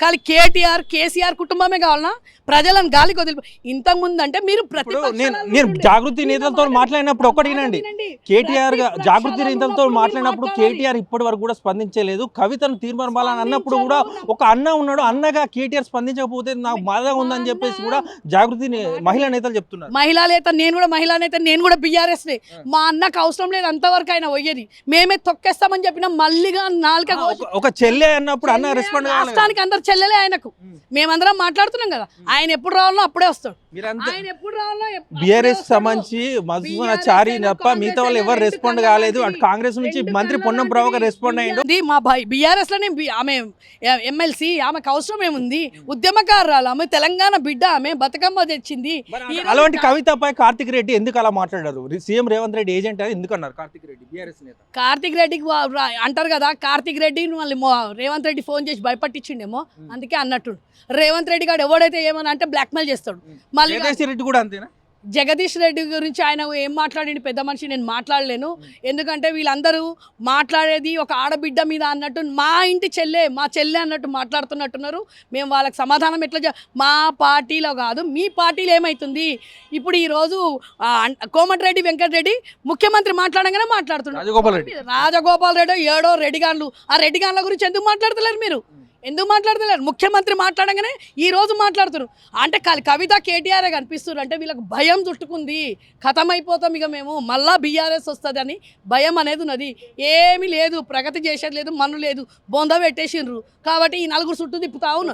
కానీ కేటీఆర్ కేసీఆర్ కుటుంబమే కావాలనా ప్రజలను గాలికి వదిలి ఇంతకు ముందు అంటే మీరు ఇప్పుడు నేను. జాగృతి నేతలతో మాట- మాట్లాడినప్పుడు ఒకటి మాట వినండి వినండి. కేటీఆర్ జాగృతి నేతలతో మాట్లాడినప్పుడు. కేటీఆర్ ఇప్పటి వరకు కూడా స్పందించలేదు కవితను తీర్మానాలని అన్నప్పుడు కూడా. ఒక అన్న ఉన్నాడు అన్నగా కేటీఆర్ స్పందించకపోతే నాకు బాధగా ఉందని చెప్పేసి కూడా జాగృతి మహిళా నేతలు చెప్తున్నారు మహిళా నేత నేను కూడా మహిళా నేత నేను కూడా బీఆర్ఎస్ మా అన్నకు అవసరం లేదు అంతవరకు ఆయన పోయేది మేమే తొక్కేస్తామని చెప్పిన మల్లిగా నాలుక ఒక- చెల్లె అన్నప్పుడు అన్న రెస్పాండ్. రాష్ట్రానికి అందరు చెల్లెలే ఆయనకు. మేమందరం మాట్లాడుతున్నాం కదా. ఆయన ఎప్పుడు రావాలో అప్పుడే వస్తాడు. ఆయన ఎప్పుడు రావాలో బీఆర్ఎస్. సంబంధించి చారి తప్ప మిగతా వాళ్ళు ఎవరు రెస్పాండ్ కాలేదు. కాంగ్రెస్ నుంచి మంత్రి పొన్నం ప్రభాకర్. రెస్పాండ్ అయ్యిండు. ఇది మా భాయ్ బీఆర్ఎస్లోనే ఆమె ఎమ్మెల్సీ ఆమెకు అవసరం ఏముంది? ఉద్యమకారురాలు ఆమె తెలంగాణ బిడ్డ ఆమె బతుకమ్మ తెచ్చింది. అలాంటి కవితపై కార్తిక్ రెడ్డి ఎందుకు అలా మాట్లాడారు? సీఎం రేవంత్ రెడ్డి ఏజెంట్ అని ఎందుకు అన్నారు కార్తిక్ రెడ్డి బీఆర్ఎస్ నేత? కార్తిక్ రెడ్డికి అంటారు కదా కార్తిక్ రెడ్డి మళ్ళీ రేవంత్ రెడ్డి ఫోన్ చేసి భయపట్టించిండేమో. అందుకే అన్నట్టు రేవంత్ రెడ్డి గారు ఎవడైతే ఏమని అంటే బ్లాక్మెయిల్ చేస్తాడు. మళ్ళీ జగదీష్ రెడ్డి కూడా అంతేనా? జగదీష్ రెడ్డి గురించి ఆయన ఏం మాట్లాడిండు పెద్ద మనిషి నేను మాట్లాడలేను. ఎందుకంటే వీళ్ళందరూ మాట్లాడేది ఒక ఆడబిడ్డ మీద అన్నట్టు మా ఇంటి చెల్లె మా చెల్లె అన్నట్టు మాట్లాడుతున్నట్టున్నారు. మేము వాళ్ళకి సమాధానం ఎట్లా మా పార్టీలో కాదు మీ పార్టీలో ఏమవుతుంది ఇప్పుడు ఈరోజు కోమటిరెడ్డి వెంకటరెడ్డి ముఖ్యమంత్రి మాట్లాడంగానే మాట్లాడుతున్నారు. రాజగోపాల్ రెడ్డి. రాజగోపాల్ రెడ్డి ఏడో రెడ్డి గాన్లు ఆ రెడ్డి గాన్ల గురించి ఎందుకు మాట్లాడతలేరు మీరు? ఎందుకు మాట్లాడుతున్నారు? ముఖ్యమంత్రి మాట్లాడంగానే ఈ రోజు మాట్లాడుతున్నారు. అంటే కలి- కవిత కేటీఆర్ కనిపిస్తున్నారు. అంటే వీళ్ళకి భయం చుట్టుకుంది. అయిపోతాం ఇక మేము. మళ్ళా బీఆర్ఎస్ వస్తుందని భయం అనేది ఉన్నది. ఏమీ లేదు. ప్రగతి చేసేది లేదు. మన్ను లేదు. బొంద పెట్టేసిండ్రు. కాబట్టి ఈ నలుగురు చుట్టూ తిప్పుతా ఉన్నారు.